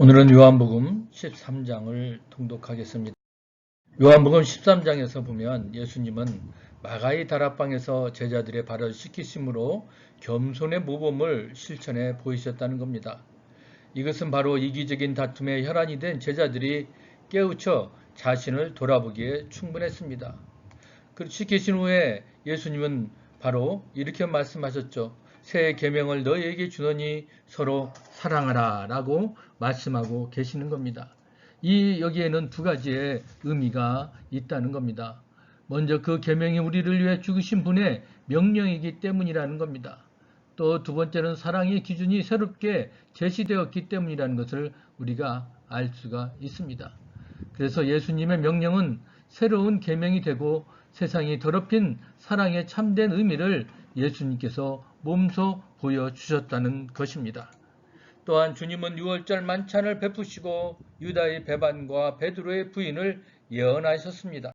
오늘은 요한복음 13장을 통독하겠습니다. 요한복음 13장에서 보면 예수님은 마가이 다락방에서 제자들의 발을 씻기심으로 겸손의 모범을 실천해 보이셨다는 겁니다. 이것은 바로 이기적인 다툼의 혈안이 된 제자들이 깨우쳐 자신을 돌아보기에 충분했습니다. 그리고 씻기신 후에 예수님은 바로 이렇게 말씀하셨죠. 새 계명을 너희에게 주노니 서로 사랑하라 라고 말씀하고 계시는 겁니다. 이 여기에는 두 가지의 의미가 있다는 겁니다. 먼저 그 계명이 우리를 위해 죽으신 분의 명령이기 때문이라는 겁니다. 또 두 번째는 사랑의 기준이 새롭게 제시되었기 때문이라는 것을 우리가 알 수가 있습니다. 그래서 예수님의 명령은 새로운 계명이 되고 세상이 더럽힌 사랑의 참된 의미를 예수님께서 몸소 보여주셨다는 것입니다. 또한 주님은 6월절 만찬을 베푸시고 유다의 배반과 베드로의 부인을 예언하셨습니다.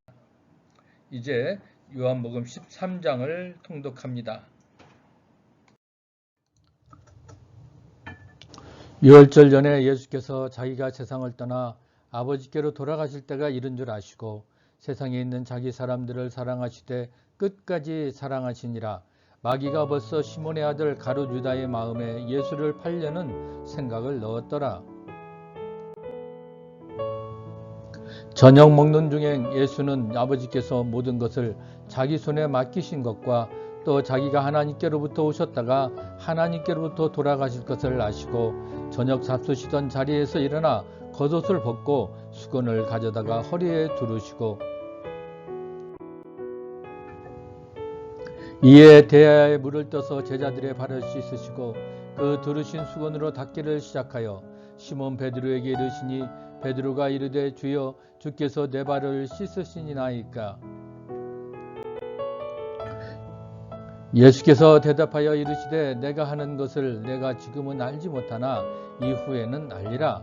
이제 요한복음 13장을 통독합니다. 6월절 전에 예수께서 자기가 세상을 떠나 아버지께로 돌아가실 때가 이른 줄 아시고 세상에 있는 자기 사람들을 사랑하시되 끝까지 사랑하시니라 마귀가 벌써 시몬의 아들 가룟 유다의 마음에 예수를 팔려는 생각을 넣었더라. 저녁 먹는 중에 예수는 아버지께서 모든 것을 자기 손에 맡기신 것과 또 자기가 하나님께로부터 오셨다가 하나님께로부터 돌아가실 것을 아시고 저녁 잡수시던 자리에서 일어나 겉옷을 벗고 수건을 가져다가 허리에 두르시고 이에 대야에 물을 떠서 제자들의 발을 씻으시고 그 두르신 수건으로 닦기를 시작하여 시몬 베드로에게 이르시니 베드로가 이르되 주여 주께서 내 발을 씻으시니나이까? 예수께서 대답하여 이르시되 내가 하는 것을 내가 지금은 알지 못하나 이후에는 알리라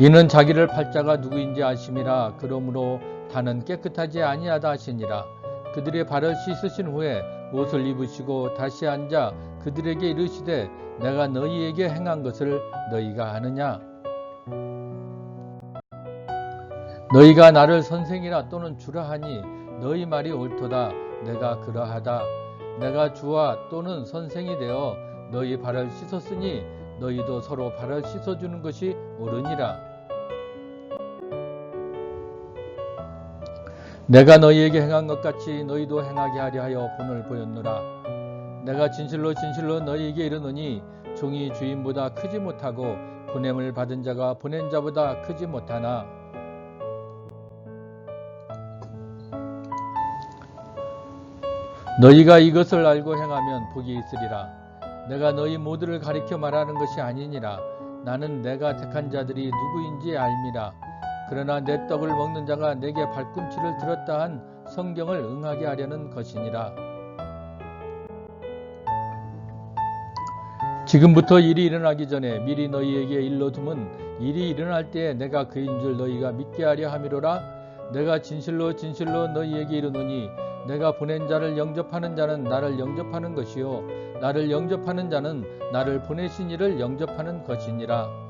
이는 자기를 팔자가 누구인지 아심이라 그러므로 다는 깨끗하지 아니하다 하시니라. 그들의 발을 씻으신 후에 옷을 입으시고 다시 앉아 그들에게 이르시되 내가 너희에게 행한 것을 너희가 아느냐? 너희가 나를 선생이라 또는 주라 하니 너희 말이 옳도다. 내가 그러하다. 내가 주와 또는 선생이 되어 너희 발을 씻었으니 너희도 서로 발을 씻어주는 것이 옳으니라 내가 너희에게 행한 것 같이 너희도 행하게 하려 하여 본을 보였노라. 내가 진실로 진실로 너희에게 이르노니 종이 주인보다 크지 못하고 보냄을 받은 자가 보낸 자보다 크지 못하나 너희가 이것을 알고 행하면 복이 있으리라. 내가 너희 모두를 가리켜 말하는 것이 아니니라. 나는 내가 택한 자들이 누구인지 알미라. 그러나 내 떡을 먹는 자가 내게 발꿈치를 들었다 한 성경을 응하게 하려는 것이니라. 지금부터 일이 일어나기 전에 미리 너희에게 일러둠은 일이 일어날 때에 내가 그인 줄 너희가 믿게 하려 함이로라. 내가 진실로 진실로 너희에게 이르노니 내가 보낸 자를 영접하는 자는 나를 영접하는 것이요 나를 영접하는 자는 나를 보내신 이를 영접하는 것이니라.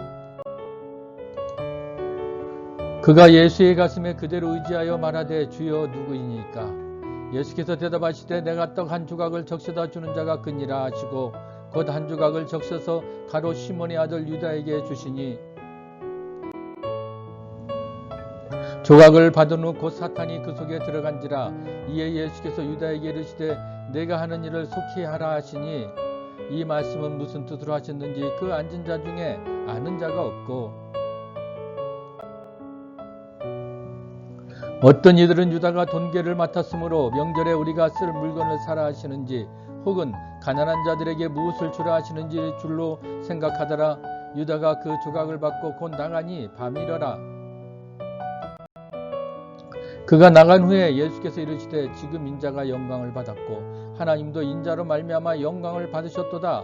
그가 예수의 가슴에 그대로 의지하여 말하되 주여 누구이니까? 예수께서 대답하시되 내가 떡 한 조각을 적셔다 주는 자가 그니라 하시고 곧 한 조각을 적셔서 가로 시몬의 아들 유다에게 주시니. 조각을 받은 후 곧 사탄이 그 속에 들어간지라 이에 예수께서 유다에게 이르시되 내가 하는 일을 속히 하라 하시니 이 말씀은 무슨 뜻으로 하셨는지 그 앉은 자 중에 아는 자가 없고 어떤 이들은 유다가 돈계를 맡았으므로 명절에 우리가 쓸 물건을 사라 하시는지 혹은 가난한 자들에게 무엇을 주라 하시는지 줄로 생각하더라. 유다가 그 조각을 받고 곧 나가니 밤이러라. 그가 나간 후에 예수께서 이르시되 지금 인자가 영광을 받았고 하나님도 인자로 말미암아 영광을 받으셨도다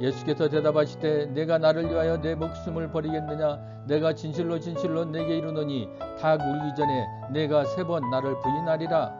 예수께서 대답하시되 내가 나를 위하여 내 목숨을 버리겠느냐? 내가 진실로 진실로 내게 이르노니 닭 울기 전에 내가 세 번 나를 부인하리라